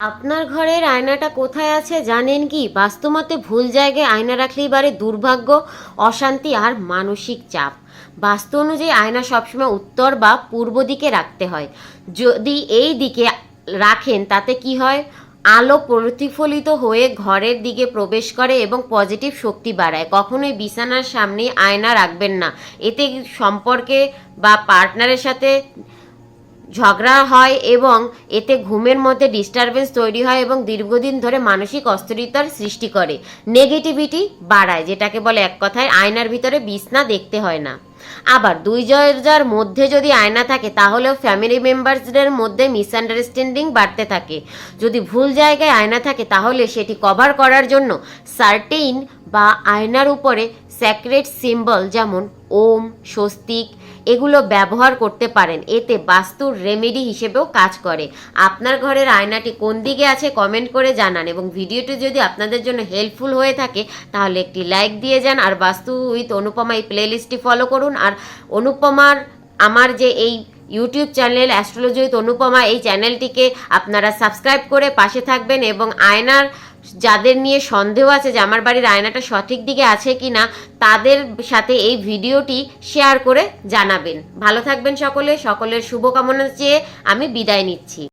আপনার ঘরের আয়নাটা কোথায় আছে জানেন কি? বাস্তুমতে ভুল জায়গায় আয়না রাখলেই বারে দুর্ভাগ্য, অশান্তি আর মানসিক চাপ। বাস্তু অনুযায়ী আয়না সবসময় উত্তর বা পূর্ব দিকে রাখতে হয়। যদি এই দিকে রাখেন, তাতে কি হয়? আলো প্রতিফলিত হয়ে ঘরের দিকে প্রবেশ করে এবং পজিটিভ শক্তি বাড়ায়। কখনোই বিছানার সামনে আয়না রাখবেন না। এতে সম্পর্কে বা পার্টনারের সাথে ঝগড়া হয় এবং এতে ঘুমের মধ্যে ডিস্টারবেন্স তৈরি হয় এবং দীর্ঘদিন ধরে মানসিক অস্থিরতার সৃষ্টি করে। নেগেটিভিটি বাড়ায়, যেটাকে বলে এক কথায় আয়নার ভিতরে বিছনা দেখতে হয় না। আবার দুই জয়ের মধ্যে যদি আয়না থাকে, তাহলেও ফ্যামিলি মেম্বার্সদের মধ্যে মিসআন্ডারস্ট্যান্ডিং বাড়তে থাকে। যদি ভুল জায়গায় আয়না থাকে, তাহলে সেটি কভার করার জন্য সার্টেইন বা আয়নার উপরে স্যাক্রেট সিম্বল যেমন ওম, স্বস্তিক এগুলো ব্যবহার করতে পারেন। এতে বাস্তুর রেমেডি হিসেবেও কাজ করে। আপনার ঘরের আয়নাটি কোন দিকে আছে কমেন্ট করে জানান এবং ভিডিওটি যদি আপনাদের জন্য হেল্পফুল হয়ে থাকে, তাহলে একটি লাইক দিয়ে যান আর বাস্তু উইথ অনুপমা এই প্লেলিস্টটি ফলো করুন। আর অনুপমার, আমার যে এই YouTube channel astrology with Anupama, এই চ্যানেলটিকে আপনারা সাবস্ক্রাইব করে পাশে থাকবেন এবং আয়নার যাদের নিয়ে সন্দেহ আছে যে আমার বাড়ির আয়নাটা সঠিক দিকে আছে কি না তাদের সাথে এই ভিডিওটি শেয়ার করে জানাবেন। ভালো থাকবেন সকলে, সকলের শুভকামনা চেয়ে আমি বিদায় নিচ্ছি।